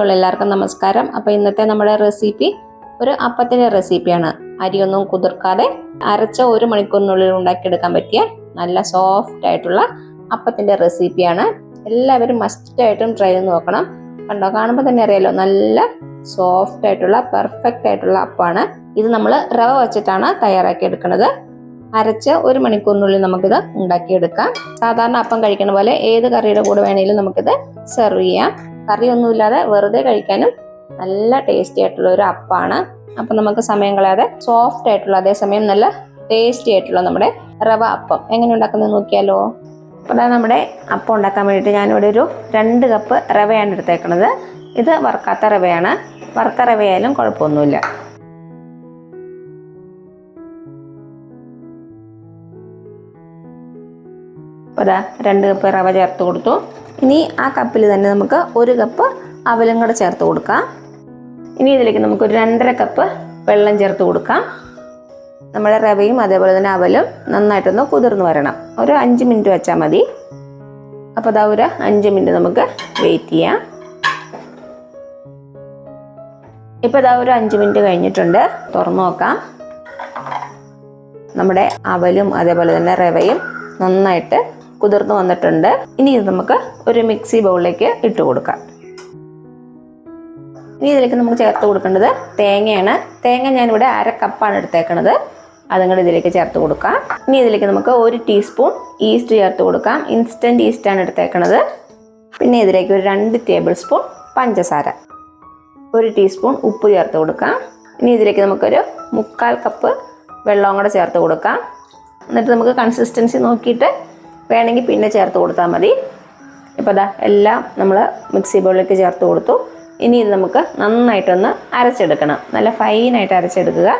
ഉള്ള എല്ലാവർക്കും നമസ്കാരം. അപ്പൊ ഇന്നത്തെ നമ്മുടെ റെസിപ്പി ഒരു അപ്പത്തിന്റെ റെസിപ്പിയാണ് അരിയൊന്നും കുതിർക്കാതെ അരച്ച ഒരു മണിക്കൂറിനുള്ളിൽ ഉണ്ടാക്കിയെടുക്കാൻ പറ്റിയ നല്ല സോഫ്റ്റ് ആയിട്ടുള്ള അപ്പത്തിന്റെ റെസിപ്പിയാണ് എല്ലാവരും മസ്റ്റ് ആയിട്ടും ട്രൈ ചെയ്ത് നോക്കണം. കണ്ടോ? കാണുമ്പോൾ തന്നെ അറിയാലോ നല്ല സോഫ്റ്റ് ആയിട്ടുള്ള പെർഫെക്റ്റ് ആയിട്ടുള്ള അപ്പാണ്. ഇത് നമ്മൾ റവ വെച്ചിട്ടാണ് തയ്യാറാക്കി എടുക്കുന്നത് അരച്ച് ഒരു മണിക്കൂറിനുള്ളിൽ നമുക്കിത് ഉണ്ടാക്കിയെടുക്കാം. സാധാരണ അപ്പം കഴിക്കണ പോലെ ഏത് കറിയുടെ കൂടെ വേണമെങ്കിലും നമുക്കിത് സെർവ് ചെയ്യാം. കറിയൊന്നുമില്ലാതെ വെറുതെ കഴിക്കാനും നല്ല ടേസ്റ്റി ആയിട്ടുള്ള ഒരു അപ്പാണ്. അപ്പൊ നമുക്ക് സമയം കളയാതെ സോഫ്റ്റ് ആയിട്ടുള്ള അതേസമയം നല്ല ടേസ്റ്റി ആയിട്ടുള്ള നമ്മുടെ റവ അപ്പം. എങ്ങനെ ഉണ്ടാക്കുന്നത് നോക്കിയാലോ? അപ്പോൾ നമ്മുടെ അപ്പം ഉണ്ടാക്കാൻ വേണ്ടിയിട്ട് ഞാനിവിടെ ഒരു രണ്ട് കപ്പ് റവയാണ് എടുത്തേക്കുന്നത് ഇത് വറുക്കാത്ത റവയാണ്. വറുത്ത റവയായാലും കുഴപ്പമൊന്നുമില്ല. അപ്പോൾ അതാ രണ്ട് കപ്പ് റവ ചേർത്ത് കൊടുത്തു. ഇനി ആ കപ്പിൽ തന്നെ നമുക്ക് ഒരു കപ്പ് അവലും കൂടെ ചേർത്ത് കൊടുക്കാം. ഇനി ഇതിലേക്ക് നമുക്ക് ഒരു രണ്ടര കപ്പ് വെള്ളം ചേർത്ത് കൊടുക്കാം. നമ്മുടെ റവയും അതേപോലെ തന്നെ അവലും നന്നായിട്ടൊന്ന് കുതിർന്ന് വരണം. ഒരു അഞ്ച് മിനിറ്റ് വെച്ചാൽ മതി. അപ്പോൾ അതാ ഒരു അഞ്ച് മിനിറ്റ് നമുക്ക് വെയിറ്റ് ചെയ്യാം. ഇപ്പോൾ ഇതാ ഒരു അഞ്ച് മിനിറ്റ് കഴിഞ്ഞിട്ടുണ്ട്. തുറന്നു നോക്കാം. നമ്മുടെ അവലും അതേപോലെ തന്നെ റവയും നന്നായിട്ട് കുതിർന്ന് വന്നിട്ടുണ്ട്. ഇനി ഇത് നമുക്ക് ഒരു മിക്സി ബൗളിലേക്ക് ഇട്ട് കൊടുക്കാം. ഇനി ഇതിലേക്ക് നമുക്ക് ചേർത്ത് കൊടുക്കേണ്ടത് തേങ്ങയാണ്. തേങ്ങ ഞാനിവിടെ അര കപ്പാണ് എടുത്തേക്കണത്. അതും ഇതിലേക്ക് ചേർത്ത് കൊടുക്കാം. ഇനി ഇതിലേക്ക് നമുക്ക് ഒരു ടീസ്പൂൺ ഈസ്റ്റ് ചേർത്ത് കൊടുക്കാം. ഇൻസ്റ്റന്റ് ഈസ്റ്റാണ് എടുത്തേക്കണത്. പിന്നെ ഇതിലേക്ക് ഒരു രണ്ട് ടേബിൾ സ്പൂൺ പഞ്ചസാര. ഒരു ടീസ്പൂൺ ഉപ്പ് ചേർത്ത് കൊടുക്കാം. ഇനി ഇതിലേക്ക് നമുക്കൊരു മുക്കാൽ കപ്പ് വെള്ളവും കൂടെ ചേർത്ത് കൊടുക്കാം. എന്നിട്ട് നമുക്ക് കൺസിസ്റ്റൻസി നോക്കിയിട്ട് വേണമെങ്കിൽ പിന്നെ ചേർത്ത് കൊടുത്താൽ മതി. ഇപ്പോൾ അതാ എല്ലാം നമ്മൾ മിക്സി ബൗളിലേക്ക് ചേർത്ത് കൊടുത്തു. ഇനി ഇത് നമുക്ക് നന്നായിട്ടൊന്ന് അരച്ചെടുക്കണം. നല്ല ഫൈനായിട്ട് അരച്ചെടുക്കുക.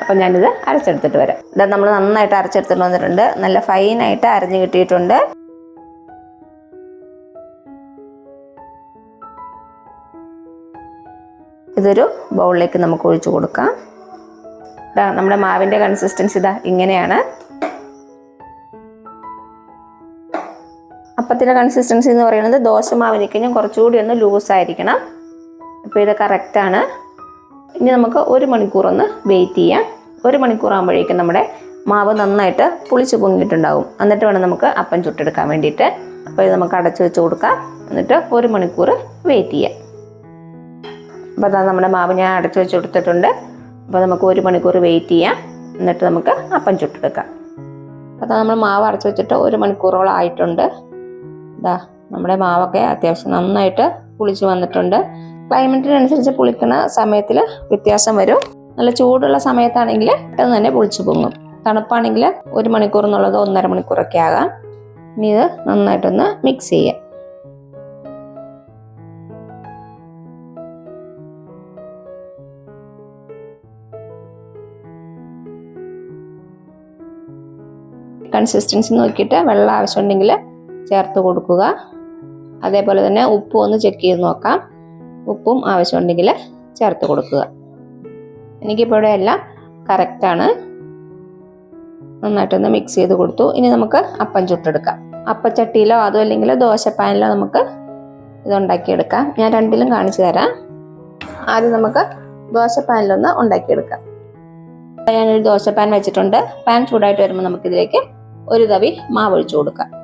അപ്പം ഞാനിത് അരച്ചെടുത്തിട്ട് വരാം. ഇതാ നമ്മൾ നന്നായിട്ട് അരച്ചെടുത്തിട്ട് വന്നിട്ടുണ്ട്. നല്ല ഫൈനായിട്ട് അരഞ്ഞു കിട്ടിയിട്ടുണ്ട്. ഇതൊരു ബൗളിലേക്ക് നമുക്ക് ഒഴിച്ചു കൊടുക്കാം. നമ്മുടെ മാവിന്റെ കൺസിസ്റ്റൻസി ഇതാ ഇങ്ങനെയാണ്. അപ്പത്തിന്റെ കൺസിസ്റ്റൻസി എന്ന് പറയുന്നത് ദോശമാവിനേക്കഴിഞ്ഞും കുറച്ചുകൂടി ഒന്ന് ലൂസ് ആയിരിക്കണം. അപ്പോൾ ഇത് കറക്റ്റാണ് ഇനി നമുക്ക് ഒരു മണിക്കൂർ ഒന്ന് വെയിറ്റ് ചെയ്യാം. ഒരു മണിക്കൂർ ആകുമ്പോഴേക്കും നമ്മുടെ മാവ് നന്നായിട്ട് പുളിച്ച് പൊങ്ങിയിട്ടുണ്ടാകും എന്നിട്ട് വേണം നമുക്ക് അപ്പം ചുട്ടെടുക്കാൻ വേണ്ടിയിട്ട്. അപ്പോൾ ഇത് നമുക്ക് അടച്ചു വെച്ച് കൊടുക്കാം. എന്നിട്ട് ഒരു മണിക്കൂർ വെയിറ്റ് ചെയ്യാം. അപ്പോൾ അതാ നമ്മുടെ മാവ് ഞാൻ അടച്ചു വെച്ച് കൊടുത്തിട്ടുണ്ട്. അപ്പോൾ നമുക്ക് ഒരു മണിക്കൂർ വെയിറ്റ് ചെയ്യാം. എന്നിട്ട് നമുക്ക് അപ്പം ചുട്ടെടുക്കാം. അപ്പോൾ നമ്മൾ മാവ് അടച്ചു വെച്ചിട്ട് ഒരു മണിക്കൂറോളം ആയിട്ടുണ്ട്. ഇതാ നമ്മുടെ മാവൊക്കെ അത്യാവശ്യം നന്നായിട്ട് പുളിച്ച് വന്നിട്ടുണ്ട്. ക്ലൈമറ്റിനനുസരിച്ച് പുളിക്കുന്ന സമയത്തിൽ വ്യത്യാസം വരും. നല്ല ചൂടുള്ള സമയത്താണെങ്കിൽ പെട്ടെന്ന് തന്നെ പുളിച്ച് പൊങ്ങും. തണുപ്പാണെങ്കിൽ ഒരു മണിക്കൂർ എന്നുള്ളത് ഒന്നര മണിക്കൂറൊക്കെ ആകാം. ഇനി ഇത് നന്നായിട്ടൊന്ന് മിക്സ് ചെയ്യാം. കൺസിസ്റ്റൻസി നോക്കിയിട്ട് വെള്ളം ആവശ്യമുണ്ടെങ്കിൽ ചേർത്ത് കൊടുക്കുക. അതേപോലെ തന്നെ ഉപ്പും ഒന്ന് ചെക്ക് ചെയ്ത് നോക്കാം. ഉപ്പും ആവശ്യമുണ്ടെങ്കിൽ ചേർത്ത് കൊടുക്കുക. എനിക്കിപ്പോൾ ഇവിടെ എല്ലാം കറക്റ്റാണ് നന്നായിട്ടൊന്ന് മിക്സ് ചെയ്ത് കൊടുത്തു. ഇനി നമുക്ക് അപ്പം ചുട്ടെടുക്കാം. അപ്പച്ചട്ടിയിലോ അതോ അല്ലെങ്കിൽ ദോശപ്പാനിലോ നമുക്ക് ഇതുണ്ടാക്കിയെടുക്കാം. ഞാൻ രണ്ടിലും കാണിച്ചു തരാം. ആദ്യം നമുക്ക് ദോശപ്പാനിലൊന്ന് ഉണ്ടാക്കിയെടുക്കാം. ഞാനൊരു ദോശപ്പാൻ വെച്ചിട്ടുണ്ട്. പാൻ ചൂടായിട്ട് വരുമ്പോൾ നമുക്കിതിലേക്ക് ഒരു തവി മാവ് ഒഴിച്ചു കൊടുക്കാം.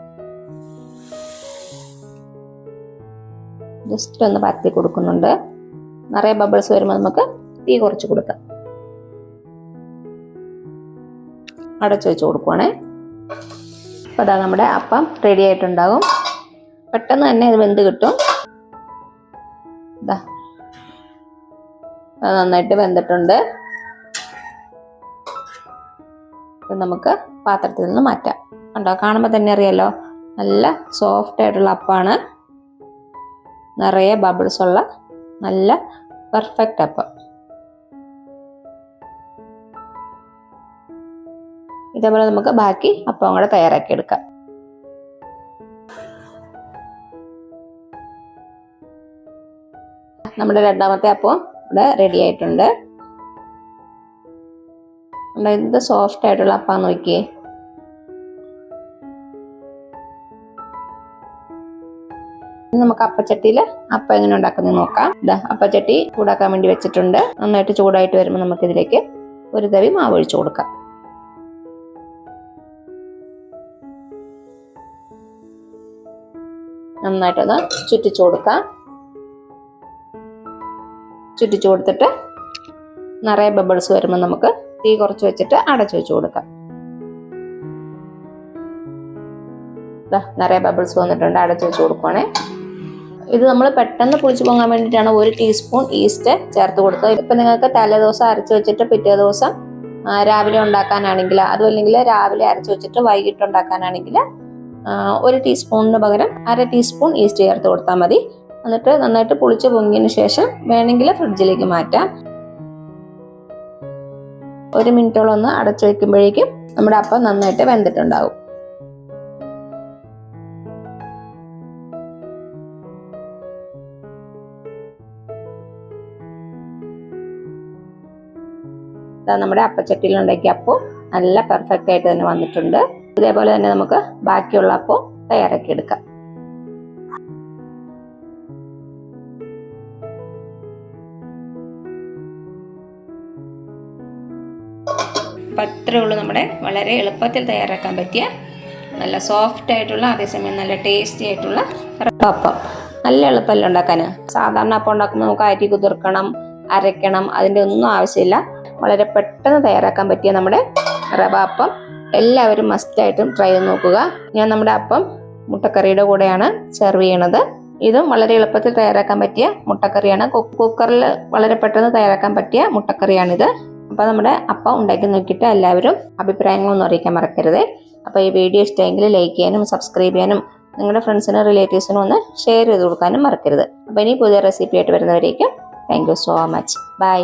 ജസ്റ്റ് ഒന്ന് പരത്തി കൊടുക്കുന്നുണ്ട്. നിറയെ ബബിൾസ് വരുമ്പോൾ നമുക്ക് തീ കുറച്ച് കൊടുക്കാം. അടച്ചു വെച്ച് കൊടുക്കുവാണേ. അപ്പോൾ അതാ നമ്മുടെ അപ്പം റെഡി ആയിട്ടുണ്ടാകും. പെട്ടെന്ന് തന്നെ ഇത് വെന്ത് കിട്ടും. ഇതാ നന്നായിട്ട് വെന്തിട്ടുണ്ട്. ഇത് നമുക്ക് പാത്രത്തിൽ നിന്ന് മാറ്റാം. കണ്ടോ? കാണുമ്പോൾ തന്നെ അറിയാലോ? നല്ല സോഫ്റ്റ് ആയിട്ടുള്ള അപ്പമാണ് നിറയെ ബബിൾസ് ഉള്ള നല്ല പെർഫെക്റ്റ് അപ്പം. ഇതേപോലെ നമുക്ക് ബാക്കി അപ്പം കൂടെ തയ്യാറാക്കി എടുക്കാം. നമ്മുടെ രണ്ടാമത്തെ അപ്പം ഇവിടെ റെഡി ആയിട്ടുണ്ട്. എന്ത് സോഫ്റ്റ് ആയിട്ടുള്ള അപ്പം നോക്കിയേ. നമുക്ക് അപ്പച്ചട്ടിയിൽ അപ്പം എങ്ങനെ ഉണ്ടാക്കുന്നത് നോക്കാം. ഇതാ അപ്പച്ചട്ടി ചൂടാക്കാൻ വേണ്ടി വെച്ചിട്ടുണ്ട്. നന്നായിട്ട് ചൂടായിട്ട് വരുമ്പോൾ നമുക്ക് ഇതിലേക്ക് ഒരു തവി മാവ് ഒഴിച്ചു കൊടുക്കാം. നന്നായിട്ടൊന്ന് ചുറ്റിച്ചു കൊടുക്കാം. ചുറ്റിച്ചു കൊടുത്തിട്ട് നിറയെ ബബിൾസ് വരുമ്പോൾ നമുക്ക് തീ കുറച്ച് വെച്ചിട്ട് അടച്ചു വെച്ച് കൊടുക്കാം. നിറയെ ബബിൾസ് വന്നിട്ടുണ്ട്. അടച്ചു വെച്ച് കൊടുക്കുവാണേ. ഇത് നമ്മൾ പെട്ടെന്ന് പുളിച്ചു പൊങ്ങാൻ വേണ്ടിയിട്ടാണ് ഒരു ടീസ്പൂൺ ഈസ്റ്റ് ചേർത്ത് കൊടുത്തത്. ഇപ്പം നിങ്ങൾക്ക് തലേദിവസം അരച്ച് വെച്ചിട്ട് പിറ്റേ ദിവസം രാവിലെ ഉണ്ടാക്കാനാണെങ്കിൽ അതും അല്ലെങ്കിൽ രാവിലെ അരച്ച് വെച്ചിട്ട് വൈകിട്ട് ഉണ്ടാക്കാനാണെങ്കിൽ ഒരു ടീസ്പൂണിന് പകരം അര ടീസ്പൂൺ ഈസ്റ്റ് ചേർത്ത് കൊടുത്താൽ മതി. എന്നിട്ട് നന്നായിട്ട് പുളിച്ച് പൊങ്ങിയതിന് ശേഷം വേണമെങ്കിൽ ഫ്രിഡ്ജിലേക്ക് മാറ്റാം. ഒരു മിനിറ്റോളം ഒന്ന് അടച്ചു വയ്ക്കുമ്പോഴേക്കും നമ്മുടെ അപ്പം നന്നായിട്ട് വെന്തിട്ടുണ്ടാവും. നമ്മുടെ അപ്പച്ചട്ടിയിൽ ഉണ്ടാക്കിയ അപ്പം നല്ല പെർഫെക്റ്റ് ആയിട്ട് തന്നെ വന്നിട്ടുണ്ട്. ഇതേപോലെ തന്നെ നമുക്ക് ബാക്കിയുള്ള അപ്പം തയ്യാറാക്കി എടുക്കാം. അപ്പം അത്രേ ഉള്ളൂ നമ്മുടെ വളരെ എളുപ്പത്തിൽ തയ്യാറാക്കാൻ പറ്റിയ നല്ല സോഫ്റ്റ് ആയിട്ടുള്ള അതേസമയം നല്ല ടേസ്റ്റി ആയിട്ടുള്ള അപ്പം. നല്ല എളുപ്പമല്ല ഉണ്ടാക്കാൻ സാധാരണ അപ്പം ഉണ്ടാക്കുമ്പോൾ നമുക്ക് അരി കുതിർക്കണം അരയ്ക്കണം അതിന്റെ ഒന്നും ആവശ്യമില്ല. വളരെ പെട്ടെന്ന് തയ്യാറാക്കാൻ പറ്റിയ നമ്മുടെ റവ അപ്പം എല്ലാവരും മസ്റ്റായിട്ടും ട്രൈ ചെയ്ത് നോക്കുക. ഞാൻ നമ്മുടെ അപ്പം മുട്ടക്കറിയുടെ കൂടെയാണ് സെർവ് ചെയ്യണത്. ഇതും വളരെ എളുപ്പത്തിൽ തയ്യാറാക്കാൻ പറ്റിയ മുട്ടക്കറിയാണ്. കുക്കറിൽ വളരെ പെട്ടെന്ന് തയ്യാറാക്കാൻ പറ്റിയ മുട്ടക്കറിയാണിത്. അപ്പോൾ നമ്മുടെ അപ്പം ഉണ്ടാക്കി നോക്കിയിട്ട് എല്ലാവരും അഭിപ്രായങ്ങളൊന്നും അറിയിക്കാൻ മറക്കരുത്. അപ്പോൾ ഈ വീഡിയോ ഇഷ്ടമെങ്കിൽ ലൈക്ക് ചെയ്യാനും സബ്സ്ക്രൈബ് ചെയ്യാനും നിങ്ങളുടെ ഫ്രണ്ട്സിനും റിലേറ്റീവ്സിനും ഒന്ന് ഷെയർ ചെയ്ത് കൊടുക്കാനും മറക്കരുത്. അപ്പോൾ ഇനി പുതിയ റെസിപ്പി ആയിട്ട് വരുന്നവരേക്കും thank you so much bye